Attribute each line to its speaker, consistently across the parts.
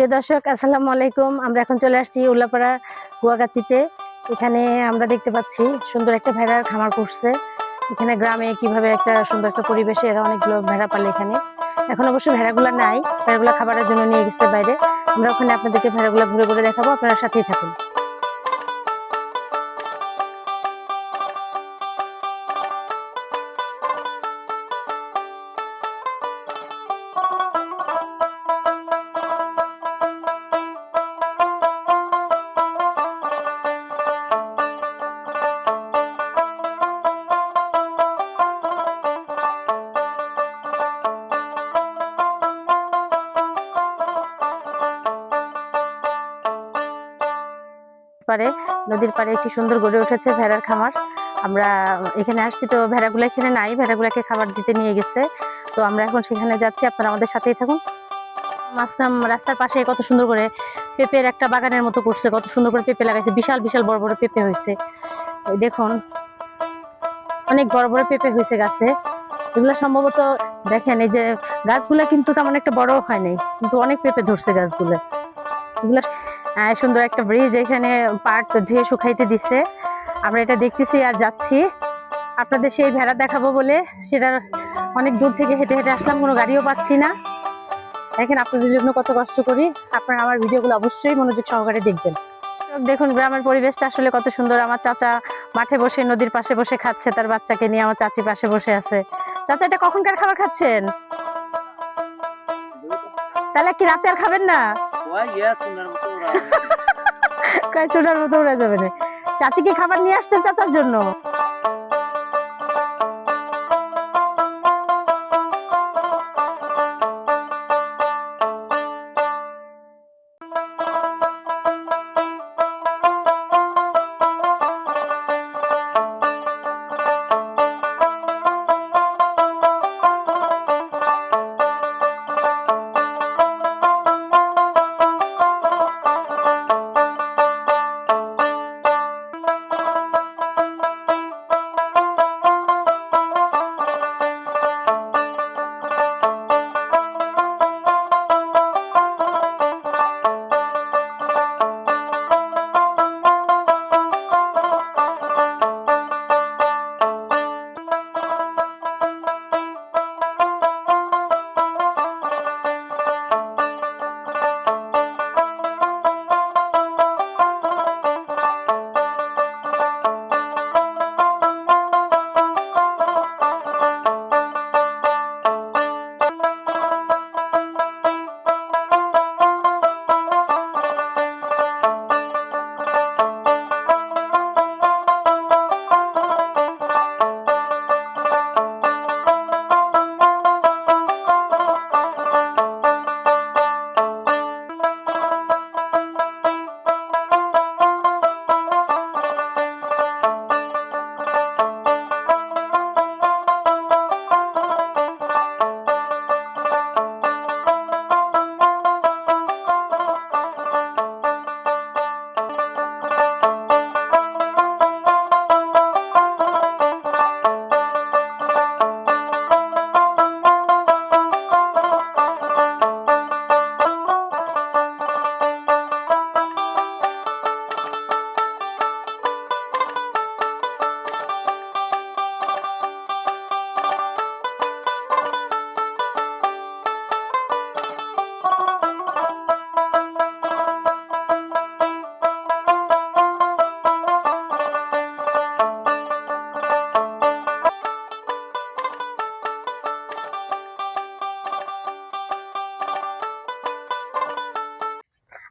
Speaker 1: প্রিয় দর্শক, আসসালামু আলাইকুম। আমরা এখন চলে আসছি উল্লাপাড়া গুয়াগাতিতে। এখানে আমরা দেখতে পাচ্ছি সুন্দর একটা ভেড়ার খামার করছে। এখানে গ্রামে কীভাবে একটা সুন্দর একটা পরিবেশে এরা অনেকগুলো ভেড়া পালে এখানে। এখন অবশ্য ভেড়াগুলো নাই, ভেড়াগুলো খাবারের জন্য নিয়ে গেছে বাইরে। আমরা ওখানে আপনাদেরকে ভেড়াগুলো ঘুরে ঘুরে দেখাবো, আপনারা সাথেই থাকুন। পারে, নদীর পাড়ে একটি সুন্দর গড়ে উঠেছে ভেড়ার খামার। আমরা এখানে আসছি তো ভেড়াগুলো এখানে নাই, ভেড়াগুলোকে খাবার দিতে নিয়ে গেছে। তো আমরা এখন সেখানে যাচ্ছি, আপনারা আমাদের সাথেই থাকুন। মাঝখান রাস্তার পাশে কত সুন্দর করে পেঁপের একটা বাগানের মতো করছে, কত সুন্দর করে পেঁপে লাগাইছে, বিশাল বিশাল বড় বড় পেঁপে হয়েছে। দেখুন, অনেক বড় বড় পেঁপে হয়েছে গাছে। এগুলো সম্ভবত দেখেন, এই যে গাছগুলো কিন্তু তেমন একটা বড় হয় নাই, কিন্তু অনেক পেঁপে ধরছে গাছগুলো। এগুলো সুন্দর একটা ব্রিজ এখানে পাট ধুয়ে শুকাইতে দিছে। আমরা এটা দেখতেছি আর যাচ্ছি। আপনাদের সেই ভেড়া দেখাবো বলে সেটা অনেক দূর থেকে হেঁটে হেঁটে আসলাম, কোনো গাড়িও পাচ্ছি না। দেখেন আপনাদের জন্য কত কষ্ট করি। আপনারা আমার ভিডিওগুলো অবশ্যই মনোযোগ সহকারে দেখবেন। দেখুন গ্রামের পরিবেশটা আসলে কত সুন্দর। আমার চাচা মাঠে বসে, নদীর পাশে বসে খাচ্ছে, তার বাচ্চাকে নিয়ে আমার চাচি পাশে বসে আছে। চাচা, এটা কখনকার খাবার খাচ্ছেন? তাহলে কি রাতে আর খাবেন না? কয় চুলার মতো উড়ে যাবে না। চাচি কি খাবার নিয়ে আসছেন চাচার জন্য?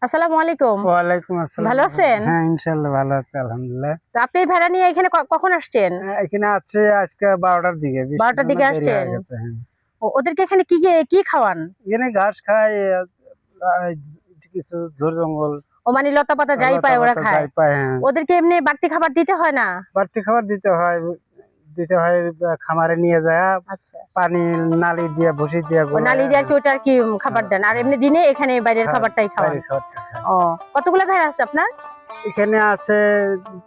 Speaker 1: আসসালামু আলাইকুম।
Speaker 2: ওয়ালাইকুম আসসালাম।
Speaker 1: ভালো আছেন?
Speaker 2: হ্যাঁ ইনশাআল্লাহ ভালো আছে আলহামদুলিল্লাহ।
Speaker 1: তো আপনি ভেড়া নিয়ে এখানে কখন আসছেন?
Speaker 2: হ্যাঁ, এখানে আছে আজকে বারোটার দিকে বৃষ্টির
Speaker 1: 12টার দিকে আসছেন?
Speaker 2: হ্যাঁ।
Speaker 1: ও- ওদেরকে এখানে কি কি- কি খাওয়ান?
Speaker 2: এখানে ঘাস খায় কিছু ঝোর জঙ্গল।
Speaker 1: ও মানে লতা পাতা যাই পায় ওরা খায়।
Speaker 2: হ্যাঁ।
Speaker 1: ওদেরকে এমনি বাড়তি খাবার দিতে হয় না?
Speaker 2: বাড়তি খাবার দিতে হয় দিতে হয় খামারে নিয়ে যায়
Speaker 1: আচ্ছা।
Speaker 2: পানি নালি দিয়ে ভুসি দিয়ে
Speaker 1: নালি দিয়ে কি ওটা কি খাবার দেন? আর এমনি দিনে এখানে বাইরের
Speaker 2: হ্যাঁ,
Speaker 1: খাবারটাই
Speaker 2: খায়।
Speaker 1: ও কতগুলো ভেড়া আছে আপনার?
Speaker 2: এখানে আছে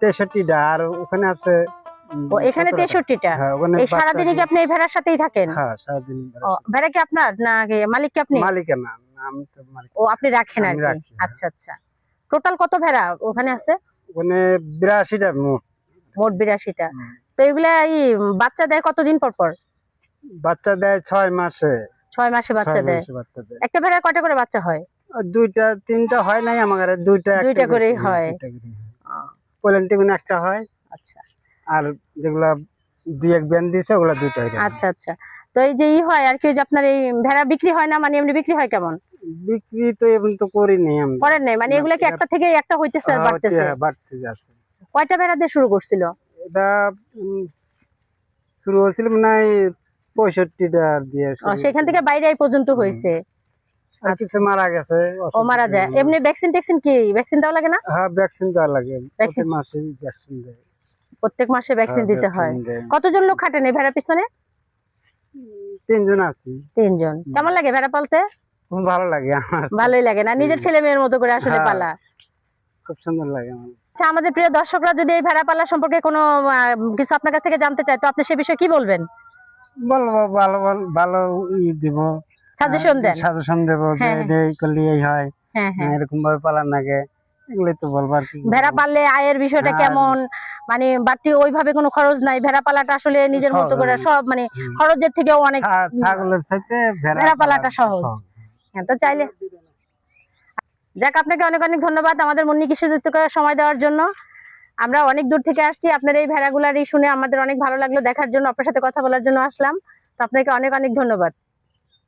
Speaker 2: তেষট্টিটা আর ওখানে আছে
Speaker 1: ও এখানে তেষট্টিটা?
Speaker 2: হ্যাঁ
Speaker 1: এই সারাদিনে কি আপনি এই ভেড়ার সাথেই থাকেন?
Speaker 2: হ্যাঁ
Speaker 1: ভেড়া কি আপনার না মালিক কি আপনি?
Speaker 2: না
Speaker 1: ও আপনি রাখেন আর
Speaker 2: হ্যাঁ।
Speaker 1: আচ্ছা আচ্ছা। টোটাল কত ভেড়া ওখানে আছে?
Speaker 2: ওখানে বিরাশিটা মোট।
Speaker 1: মোট বিরাশিটা। তো এগুলা এই বাচ্চা দেয় কতদিন পর পর?
Speaker 2: বাচ্চা দেয় ছয় মাসে।
Speaker 1: ছয় মাসে বাচ্চা দেয়।
Speaker 2: বাচ্চা দেয়।
Speaker 1: একটা ভেড়া কয়টা করে বাচ্চা হয়?
Speaker 2: দুইটা তিনটা হয় নাই আমার দুইটা
Speaker 1: দুইটা করেই হয়।
Speaker 2: পোলেন্টি কোনো একটা হয়।
Speaker 1: আচ্ছা।
Speaker 2: আর যেগুলা দুই এক ব্যান দিয়েছে ওগুলা দুইটা হয়
Speaker 1: আচ্ছা আচ্ছা। তো এই যে ই হয় আর কি যে আপনার এই ভেড়া বিক্রি হয় না মানে এমনি বিক্রি হয় কেমন?
Speaker 2: বিক্রি তো এখন তো করিনি আমরা।
Speaker 1: করেন নাই? মানে এগুলা কি একটা থেকে একটা হইতেছে আর
Speaker 2: হ্যাঁ,
Speaker 1: বাড়তেছে?
Speaker 2: হ্যাঁ, বাড়তে যাচ্ছে।
Speaker 1: কয়টা ভেড়া দিয়ে শুরু করছিল?
Speaker 2: এটা শুরু হয়েছিল মানে দিয়ে
Speaker 1: সেখান থেকে বাইরে পর্যন্ত হয়েছে?
Speaker 2: আর কিছু মারা গেছে
Speaker 1: ও মারা যায়। এমনি ভ্যাকসিন ট্যাকসিন কি? ভ্যাকসিন দেওয়া লাগে না?
Speaker 2: হ্যাঁ ভ্যাকসিন দেওয়া লাগে। প্রতি মাসে ভ্যাকসিন দেয়।
Speaker 1: প্রত্যেক মাসে ভ্যাকসিন দিতে হয়। কতজন লোক খাটেন এই ভেড়া পিছনে?
Speaker 2: তিনজন আছি।
Speaker 1: তিনজন। কেমন লাগে ভেড়া পালতে?
Speaker 2: ভালো লাগে
Speaker 1: ভালোই লাগে না। নিজের ছেলে মেয়ের মতো করে আসলে
Speaker 2: হ্যাঁ।
Speaker 1: পালা।
Speaker 2: খুব সুন্দর লাগে আমার।
Speaker 1: আচ্ছা আমাদের প্রিয় দর্শকরা যদি এই ভেড়া পালা সম্পর্কে কোনো কিছু আপনার কাছ থেকে জানতে চায় তো আপনি সে বিষয়ে কি বলবেন?
Speaker 2: বলব ভালো ভালো- ই দিব।
Speaker 1: সাজেশন দেন।
Speaker 2: সাজেশন দেবো যে
Speaker 1: হ্যাঁ,
Speaker 2: এই করলে এই হয়।
Speaker 1: হ্যাঁ হ্যাঁ।
Speaker 2: এরকম ভাবে পালার লাগে এগুলোই তো বলব আর কি।
Speaker 1: ভেড়া পাললে আয়ের বিষয়টা
Speaker 2: হ্যাঁ,
Speaker 1: কেমন? মানে বাড়তি ওইভাবে কোনো খরচ নাই। ভেড়া পালাটা আসলে নিজের মতো করে সব মানে খরচের থেকেও অনেক
Speaker 2: ছাগলের চাইতে ভেড়া
Speaker 1: পালাটা সহজ। হ্যাঁ, তো চাইলে যাক, আপনাকে অনেক অনেক ধন্যবাদ আমাদের মুন্নি কৃষি করার সময় দেওয়ার জন্য। আমরা অনেক দূর থেকে আসছি, আপনার এই ভেড়াগুলার এই শুনে আমাদের অনেক ভালো লাগল দেখার জন্য, আপনার সাথে কথা বলার জন্য আসলাম। তো আপনাকে অনেক অনেক ধন্যবাদ।